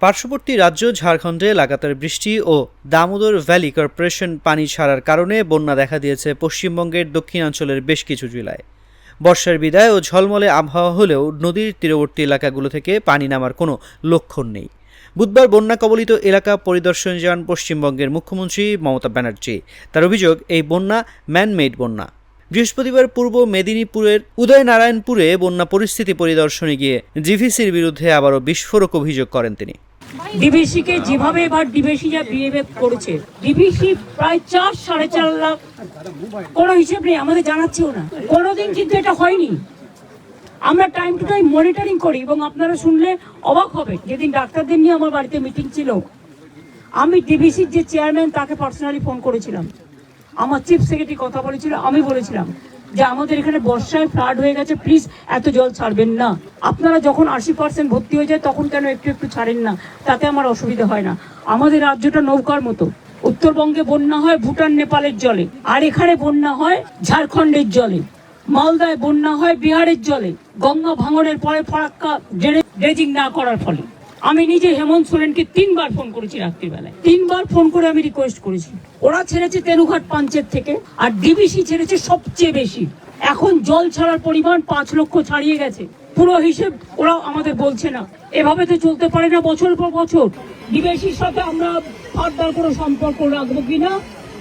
পার্শ্ববর্তী রাজ্য ঝাড়খণ্ডে লাগাতার বৃষ্টি ও দামোদর ভ্যালি কর্পোরেশন পানি ছাড়ার কারণে বন্যা দেখা দিয়েছে পশ্চিমবঙ্গের দক্ষিণাঞ্চলের বেশ কিছু জেলায়। বর্ষার বিদায় ও ঝলমলে আবহাওয়া হলেও নদীর তীরবর্তী এলাকাগুলো থেকে পানি নামার কোনো লক্ষণ নেই। বুধবার বন্যা কবলিত এলাকা পরিদর্শন যান পশ্চিমবঙ্গের মুখ্যমন্ত্রী মমতা ব্যানার্জি। তার অভিযোগ, এই বন্যা ম্যানমেড বন্যা। বৃহস্পতিবার পূর্ব মেদিনীপুরের উদয়নারায়ণপুরে বন্যা পরিস্থিতি পরিদর্শনে গিয়ে জিভিসির বিরুদ্ধে আবারও বিস্ফোরক অভিযোগ করেন তিনি। ডিবিসি কে যেভাবে এবার ডিবিসি যা বিহেভ করেছে ডিবিসি প্রায় চার, সাড়ে চার লাখ কোনো হিসেব নেই, আমাদের জানাচ্ছেও না। কোনোদিন কিন্তু এটা হয়নি। আমরা টাইম টু টাইম মনিটরিং করি এবং আপনারা শুনলে অবাক হবে, যেদিন ডাক্তারদের নিয়ে আমার বাড়িতে মিটিং ছিল, আমি ডিবিসির যে চেয়ারম্যান তাকে পার্সোনালি ফোন করেছিলাম। আমার চিফ সেক্রেটারি কথা বলেছিল, আমি বলেছিলাম যে আমাদের এখানে বর্ষায় ফ্লাড হয়ে গেছে প্লিজ এত জল ছাড়বেন না। আপনারা যখন আশি পার্সেন্ট ভর্তি হয়ে যায়, তখন কেন একটু একটু ছাড়েন না? তাতে আমার অসুবিধা হয় না। আমাদের রাজ্যটা নৌকার মতো। উত্তরবঙ্গে বন্যা হয় ভুটান, নেপালের জলে। আর এখানে বন্যা হয় ঝাড়খণ্ডের জলে। মালদায় বন্যা হয় বিহারের জলে। গঙ্গা ভাঙনের পরে ফরাক্কা ড্রেজিং না করার ফলে। আমি নিজে হেমন্ত সোরেনকে তিনবার ফোন করেছি রাত্রিবেলায়। তিনবার ফোন করে আমি রিকোয়েস্ট করেছি। ওরা ছেড়েছে তেনুঘাট পাঞ্চের থেকে, আর ডিবিসি ছেড়েছে সবচেয়ে বেশি। এখন জল ছাড়ার পরিমাণ পাঁচ লক্ষ ছাড়িয়ে গেছে। পুরো হিসেব ওরা আমাদের বলছে না। এভাবে তো চলতে পারে না বছর পর বছর। ডিবিসির সাথে আমরা ফার্দার কোনো সম্পর্ক রাখব কিনা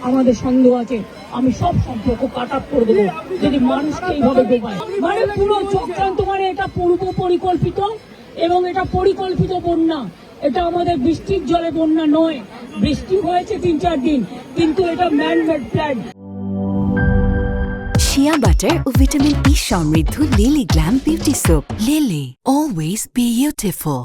আমাদের সন্দেহ আছে। আমি সব সম্পর্ক কাট আপ করে দেবো। যদি মানুষকে এইভাবে ডোবায় মানে পুরো চক্রান্ত মানে এটা পূর্ব পরিকল্পিত এবং এটা পরিকল্পিত বন্যা। এটা আমাদের বৃষ্টির জলে বন্যা নয়। বৃষ্টি হয়েছে তিন চার দিন, কিন্তু এটা manmade plant plan shea butter ও ভিটামিন ই সমৃদ্ধ lily glam beauty soap lily always beautiful